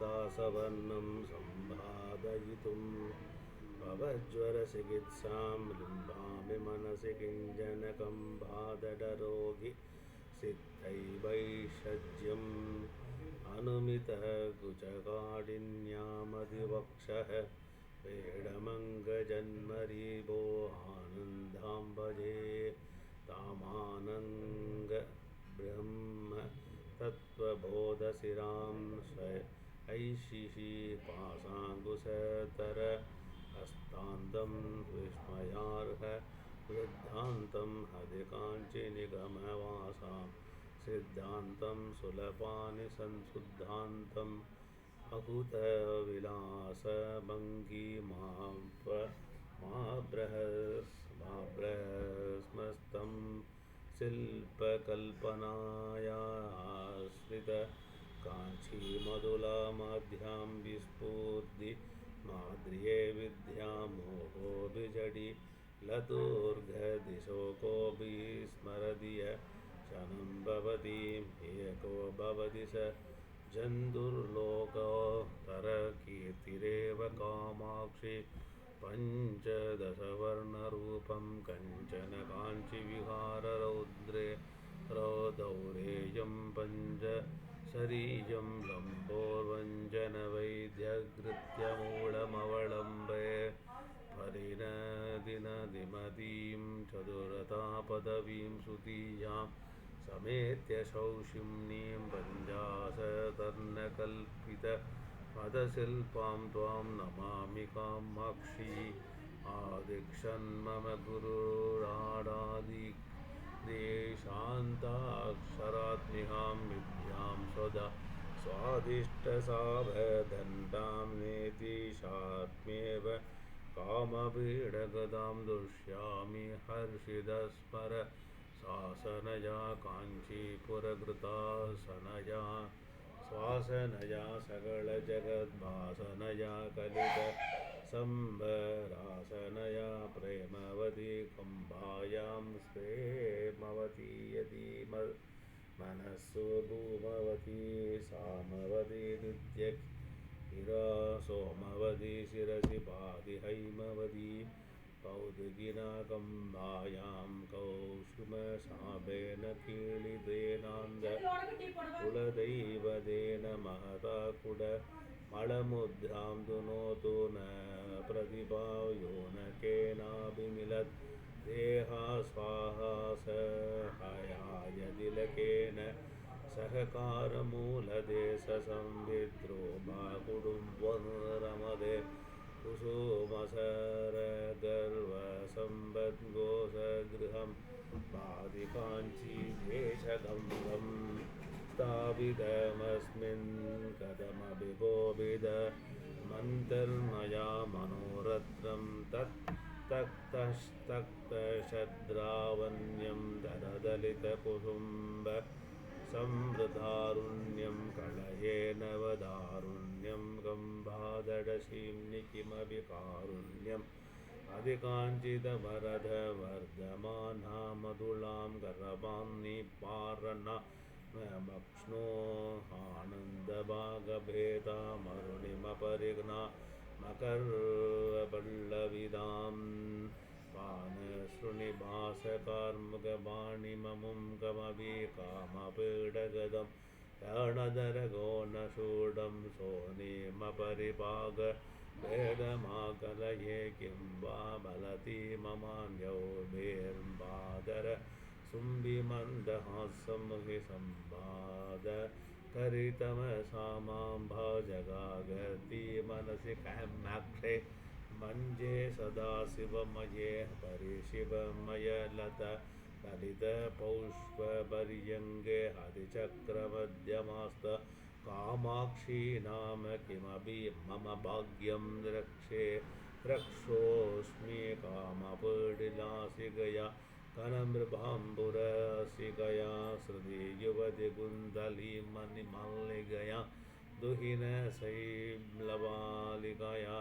सवर्णं सम्भाधयितुं भवज्वरचिकित्सां लिम्भामि मनसि किञ्जनकं किञ्जनकम्भादडरोगि सिद्धैवैषज्यम् अनुमितः कुचकाडिन्यामधिवक्षः आनन्दां भजे तामानङ्गब्रह्म तत्त्वबोधशिरां शय ऐशिषि पाशाङ्कुशतर हस्तान्तं विस्मयार्ह वृद्धान्तं हदिकाञ्चिनिगमवासां सिद्धान्तं सुलभानि संशुद्धान्तम् अकुतविलासभङ्गिमाप मा बृहस् मा काञ्चीमधुलामाध्यां विस्फूर्ति माद्र्ये विद्यामोहो बिजडि लतुर्घदिशोको विस्मरति य शनं भवतीम् एको भवति स जन्तुर्लोकोत्तरकीर्तिरेव कामाक्षि पञ्चदशवर्णरूपं कञ्चन काञ्चिविहाररौद्रे रौदौरेयं हरीजं रम्भो वञ्जनवैद्यगृत्यमूलमवलम्बे चतुरतापदवीं सुतीयां समेत्य शौशिम्नीं भञ्जासतन्नकल्पितपदशिल्पां त्वां नमामि कां माक्षी आ मम गुरु गुरुराडादिदेशान्ताक्षरात्मिकां विद्यां स्वदा स्वादिष्टसाभदण्डां नेतिशात्मेव कामपीडगदां दुष्यामि हर्षिदस्मर शासनया काञ्चीपुरकृतासनया स्वासनया सकलजगद्भासनया कलितसम्भरासनया प्रेमवती कम्बायां स्प्रेमवती यदि मनस्सु धूमवती सामवती द्वितीयगिरा सोमवती शिरसि पाति हैमवती कौतुकिनाकम्बायां कौशुमशापेन कीलितेनान्द कुलदैवतेन महता कुड मलमुद्रां दुनोतु न प्रतिभायो न केनाभिमिलत् देहा स्वाहा सहायाय तिलकेन सहकारमूलदेशसंविद्रो मा कुटुम्बरमदे कुसुमसरगर्वसम्पद्गोसगृहं पादिकाञ्चीदेशगम्भं स्थापितमस्मिन् कथमपि कोपिद मन्तर्मया मनोरत्नं तत् तक्तस्तक्तशद्रावण्यं दधदलितकुटुम्बसम्ुण्यं कलये नवदारुण्यं गम्भादडशीम्नि किमपि कारुण्यम् अधिकाञ्चितवरधवर्धमाना मधुलां करमान्निपार्णक्ष्णो आनन्दभागभेदा मरुणिमपरिघ्ना मकरपल्लविदां पानशृणिभासकार्मुकबाणिममुं कमपि कामपीडगदं रणधरगोणशूडं सोनिमपरिभाग भेदमाकलये किं वा बलति ममान्यौर्भिर्बादर शुम्भिमन्दहासं हि सम्बाद करितमसा माँ भजगागति मनसि कामाक्षे मञ्जे सदाशिवमये परिशिवमयलत ललितपौष्पपर्यङ्गे हरिचक्रमध्यमास्त कामाक्षी नाम किमपि मम भाग्यं रक्षे रक्षोऽस्मि कामपीडिलासिकया कनमृभाम्बुरसिकया श्रुति युवतिकुन्दलीमणिमल्लिकया दुहिनशैलबालिकया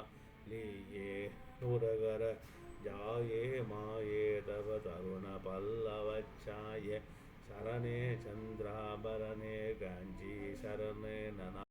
लीये उरगर जाये माये तव तरुणपल्लवच्छाये शरणे चन्द्राभरणे काञ्ची शरणे नना